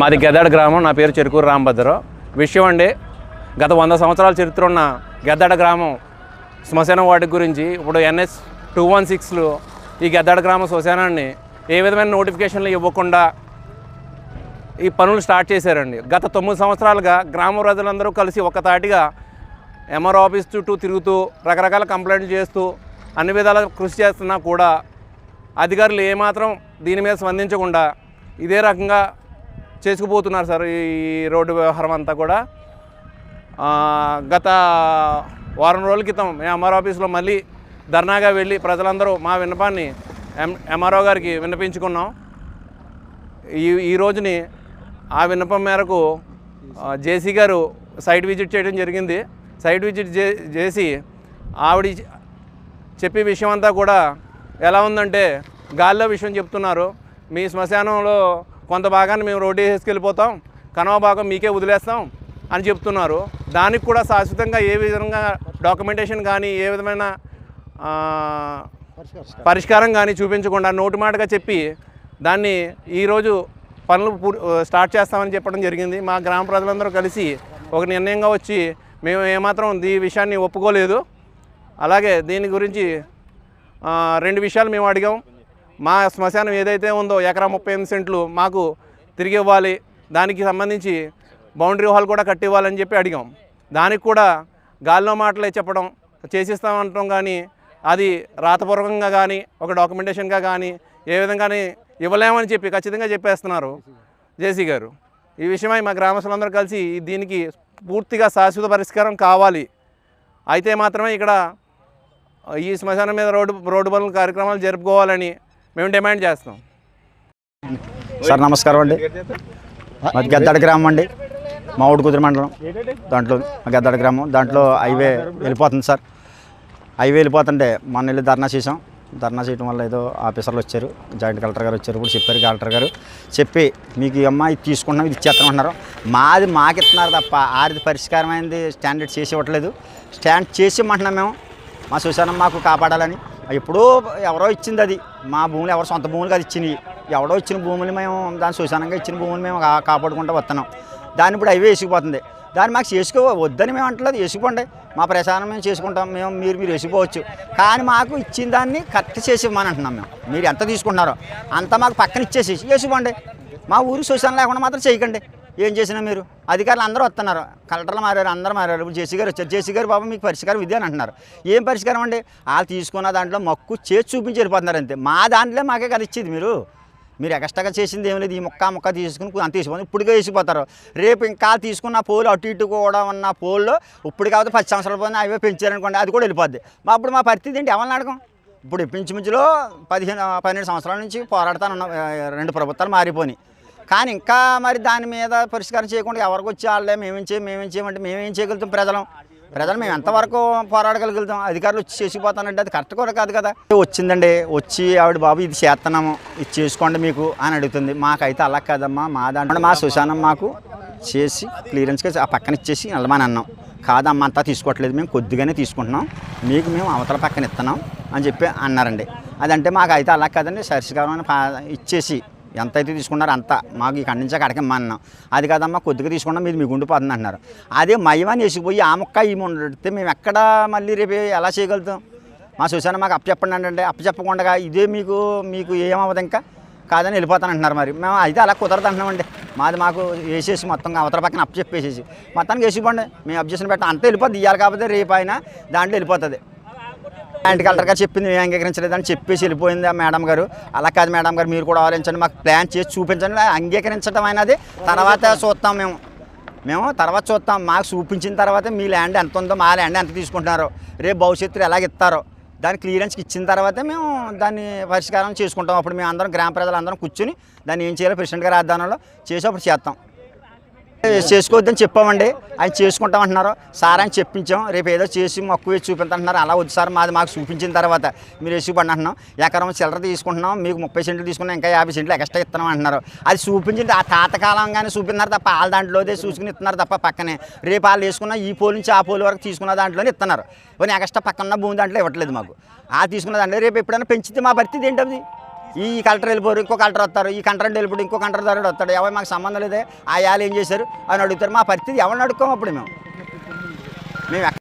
మాది గెదాడ గ్రామం నా పేరు చెరుకూరు రాంభద్రరావు. విషయం అండి గత వంద సంవత్సరాల చరిత్ర ఉన్న గెద్దడ గ్రామం శ్మశానం వాటి గురించి ఇప్పుడు ఎన్ఎస్ టూ వన్ సిక్స్లో ఈ గెద్దడ గ్రామ శ్మశానాన్ని ఏ విధమైన నోటిఫికేషన్లు ఇవ్వకుండా ఈ పనులు స్టార్ట్ చేశారండి. గత తొమ్మిది సంవత్సరాలుగా గ్రామ ప్రజలందరూ కలిసి ఒక్కతాటిగా ఎంఆర్ ఆఫీస్ చుట్టూ తిరుగుతూ రకరకాల కంప్లైంట్లు చేస్తూ అన్ని విధాల కృషి చేస్తున్నా కూడా అధికారులు ఏమాత్రం దీని మీద స్పందించకుండా ఇదే రకంగా చేసుకుపోతున్నారు సార్ ఈ రోడ్డు వ్యవహారం అంతా కూడా. గత వారం రోజుల క్రితం మేము ఎంఆర్ ఆఫీస్లో మళ్ళీ ధర్నాగా వెళ్ళి ప్రజలందరూ మా విన్నపాన్ని ఎం ఎంఆర్ఓ గారికి విన్నపించుకున్నాం. ఈ ఈ రోజుని ఆ విన్నపం మేరకు జేసీ గారు సైట్ విజిట్ చేయడం జరిగింది. సైట్ విజిట్ చే చేసి ఆవిడ చెప్పే విషయం అంతా కూడా ఎలా ఉందంటే గాల్లో విషయం చెప్తున్నారు. మీ శ్మశానంలో కొంత భాగాన్ని మేము రోడ్డు వేసుకెళ్ళిపోతాం కనవ భాగం మీకే వదిలేస్తాం అని చెప్తున్నారు. దానికి కూడా శాశ్వతంగా ఏ విధంగా డాక్యుమెంటేషన్ కానీ ఏ విధమైన పరిష్కారం కానీ చూపించకుండా నోటి మాటగా చెప్పి దాన్ని ఈరోజు పనులు స్టార్ట్ చేస్తామని చెప్పడం జరిగింది. మా గ్రామ ప్రజలందరూ కలిసి ఒక నిర్ణయంగా వచ్చి మేము ఏమాత్రం ఈ విషయాన్ని ఒప్పుకోలేదు. అలాగే దీని గురించి రెండు విషయాలు మేము అడిగాం. మా శ్మశానం ఏదైతే ఉందో ఎకరా ముప్పై ఎనిమిది సెంట్లు మాకు తిరిగి ఇవ్వాలి. దానికి సంబంధించి బౌండరీ హాల్ కూడా కట్టివ్వాలని చెప్పి అడిగాం. దానికి కూడా గాల్లో మాటలే చెప్పడం చేసిస్తామంటాం కానీ అది రాతపూర్వకంగా కానీ ఒక డాక్యుమెంటేషన్గా కానీ ఏ విధంగానే ఇవ్వలేమని చెప్పి ఖచ్చితంగా చెప్పేస్తున్నారు జేసీ గారు. ఈ విషయమై మా గ్రామస్తులందరూ కలిసి దీనికి పూర్తిగా శాశ్వత పరిష్కారం కావాలి. అయితే మాత్రమే ఇక్కడ ఈ శ్మశానం మీద రోడ్డు రోడ్డు పనుల కార్యక్రమాలు జరుపుకోవాలని మేము డిమాండ్ చేస్తాం సార్ నమస్కారం అండి. మాది గద్దాడ గ్రామం అండి. మా ఊడి కుదిరి మండలం. దాంట్లో మా గద్దాడ గ్రామం. దాంట్లో హైవే వెళ్ళిపోతుంది సార్. హైవే వెళ్ళిపోతుంటే మొన్న వెళ్ళి ధర్నా చేసాం ధర్నా చేయడం వల్ల ఏదో ఆఫీసర్లు వచ్చారు. జాయింట్ కలెక్టర్ గారు వచ్చారు. ఇప్పుడు చెప్పారు కలెక్టర్ గారు. చెప్పి మీకు ఈ అమ్మాయి ఇది తీసుకుంటున్నాం ఇది ఇచ్చేస్తామంటున్నారు మాది మాకు ఇస్తున్నారు తప్ప ఆరిది పరిష్కారమైంది స్టాండర్డ్ చేసి ఇవ్వట్లేదు. స్టాండ్ చేసి ఇమ్మంటున్నాం మేము. మా సుశానం మాకు కాపాడాలని. ఎప్పుడో ఎవరో ఇచ్చింది అది. మా భూములు ఎవరు సొంత భూములు కాదు ఇచ్చినవి. ఎవడో ఇచ్చిన భూములు మేము దాని సుశానంగా ఇచ్చిన భూములు మేము కాపాడుకుంటూ వస్తున్నాం. దాన్ని ఇప్పుడు అవే వేసుకుపోతుంది. దాన్ని మాకు చేసుకో వద్దని మేము అంటలేదు వేసుకోండి. మా ప్రచారం మేము చేసుకుంటాం మేము మీరు మీరు వేసుకోవచ్చు. కానీ మాకు ఇచ్చిన దాన్ని కరెక్ట్ చేసి ఇవ్వమని అంటున్నాం మేము. మీరు ఎంత తీసుకుంటున్నారో అంత మాకు పక్కన ఇచ్చేసి వేసుకోండి. మా ఊరు సుశానం లేకుండా మాత్రం చేయకండి. ఏం చేసినా మీరు? అధికారులు అందరూ వస్తున్నారు. కలెక్టర్లు మారారు అందరూ మారారు. ఇప్పుడు జేసీ గారు వచ్చారు. జేసీ గారు బాబు మీకు పరిష్కారం ఇది అని అంటున్నారు. ఏం పరిష్కారం అండి? వాళ్ళు తీసుకున్న దాంట్లో మక్కు చేసి చూపించి వెళ్ళిపోతున్నారు అంతే. మా దాంట్లో మాకే కదా ఇచ్చేది మీరు. మీరు ఎక్స్ట్రాగా చేసింది ఏం లేదు. ఈ ముక్క మొక్క ముక్క తీసుకుని అంత తీసుకొని ఇప్పుడుగా వేసిపోతారు. రేపు ఇంకా తీసుకున్న పోలు అటు ఇటు కూడా ఉన్న పోల్లో ఇప్పుడు కాబట్టి పది సంవత్సరాల పోయిన అవే పెంచారనుకోండి అది కూడా వెళ్ళిపోద్ది. మా అప్పుడు మా పరిస్థితి ఏంటి? ఎవరిని అడగం? ఇప్పుడు ఇంచుమించులో పదిహేను పన్నెండు సంవత్సరాల నుంచి పోరాడుతాను రెండు ప్రభుత్వాలు మారిపోయినాయి. కానీ ఇంకా మరి దాని మీద పరిష్కారం చేయకుండా ఎవరికి వచ్చి వాళ్ళే మేమేం చేయం మేమేం చేయమంటే మేమేం చేయగలుగుతాం ప్రజలం? ప్రజలు మేము ఎంతవరకు పోరాడగలుగుతాం అధికారులు వచ్చి చేసిపోతానంటే అది కరెక్ట్ కూడా కాదు కదా? వచ్చిందండి? వచ్చి ఆవిడ బాబు ఇది చేస్తున్నాము ఇది చేసుకోండి మీకు అని అడుగుతుంది. మాకైతే అలా కాదమ్మా మా దాంట్లో మా సుశానం మాకు చేసి క్లియరెన్స్గా ఆ పక్కన ఇచ్చేసి వెళ్ళమని అన్నాం. కాదమ్మా అంతా తీసుకోవట్లేదు మేము కొద్దిగానే తీసుకుంటున్నాం. మీకు మేము అవతల పక్కన ఇస్తున్నాం అని చెప్పి అన్నారండి. అదంటే మాకు అయితే అలా కాదండి సరిసికారం ఇచ్చేసి ఎంత అయితే తీసుకున్నారో అంత. మాకు ఇక్కడి నుంచి అక్కడికి మన్నాం అది కాదమ్మా కొద్దిగా తీసుకున్నాం మీది మీకు ఉండిపోతుంది అంటున్నారు. అదే మయమని వేసిపోయి ఆ ముక్క ఈ ఉండితే మేము ఎక్కడ మళ్ళీ రేపు ఎలా చేయగలుగుతాం? మా శ్మశానం మాకు అప్పచెప్పండి అంటే అప్పచెప్పకుండా ఇదే మీకు మీకు ఏమవ్వదు ఇంకా? కాదని వెళ్ళిపోతాను అంటున్నారు మరి. మేము అయితే అలా కుదరదు అంటున్నామండి మాది మాకు వేసేసి మొత్తం అవతల పక్కన అప్పచెప్పేసేసి మొత్తానికి వేసిపోండి మేము అబ్జెక్షన్ పెట్టాం అంతా వెళ్ళిపోద్ది. ఇవ్వాలి కాకపోతే రేపు అయినా దాంట్లో వెళ్ళిపోతుంది. జాయింట్ కలెక్టర్ గారు చెప్పింది మేము అంగీకరించలేదు అని చెప్పేసి వెళ్ళిపోయింది ఆ మేడం గారు. అలా కాదు మేడం గారు మీరు కూడా ఆలోచించండి మాకు ప్లాన్ చేసి చూపించండి అంగీకరించడం అయినది. తర్వాత చూస్తాం మేము. మేము తర్వాత చూస్తాం మాకు చూపించిన తర్వాత మీ ల్యాండ్ ఎంత ఉందో మా ల్యాండ్ ఎంత తీసుకుంటున్నారో రేపు భవిష్యత్తులో ఎలాగ ఇస్తారో దాని క్లియరెన్స్కి ఇచ్చిన తర్వాతే మేము దాన్ని పరిష్కారం చేసుకుంటాం. అప్పుడు మేము అందరం గ్రామ ప్రజలందరం కూర్చొని దాన్ని ఏం చేయాలో ప్రెసిడెంట్ గారి ఆధ్వర్యంలో చేసి అప్పుడు చేస్తాం. చేసుకోవద్దని చెప్పామండి. ఆయన చేసుకుంటాం అంటున్నారు సార్ అని చెప్పించాం. రేపు ఏదో చేసి మక్కువ వేసి చూపించంటున్నారు అలా వద్దు సార్ మాది మాకు చూపించిన తర్వాత మీరు వేసి అంటున్నాం? ఎకరం చిల్లర తీసుకుంటున్నాం. మీకు ముప్పై సెంట్లు తీసుకున్నాం. ఇంకా యాభై సెంట్లు ఎక్స్ట్రా ఇస్తున్నాం అంటున్నారు. అది చూపించింది ఆ తాతకాలంగానే చూపిస్తున్నారు తప్ప వాళ్ళ దాంట్లోదే చూసుకుని ఇస్తున్నారు తప్ప పక్కనే. రేపు వాళ్ళు వేసుకున్న ఈ పోలు నుంచి ఆ పోలు వరకు తీసుకున్న దాంట్లోనే ఇస్తున్నారు. కొన్ని ఎక్స్ట్రా పక్కన భూమి దాంట్లో ఇవ్వట్లేదు మాకు. ఆ తీసుకున్న దాంట్లో రేపు ఎప్పుడైనా పెంచితే మా పరిస్థితి ఏంటది? ఈ కలెక్టర్ వెళ్ళిపోరు ఇంకో కలెక్టర్ వస్తారు ఈ కంట్రెంట్ వెళ్ళిపోయి ఇంకో కంట్రెంట్ దారుడు వస్తాడు. ఎవరు మాకు సంబంధం లేదే. ఆ యాలు ఏం చేశారు? అని అడుగుతారు. మా పరిస్థితి ఎవరిని అడుక్కోము అప్పుడు మేము. మేము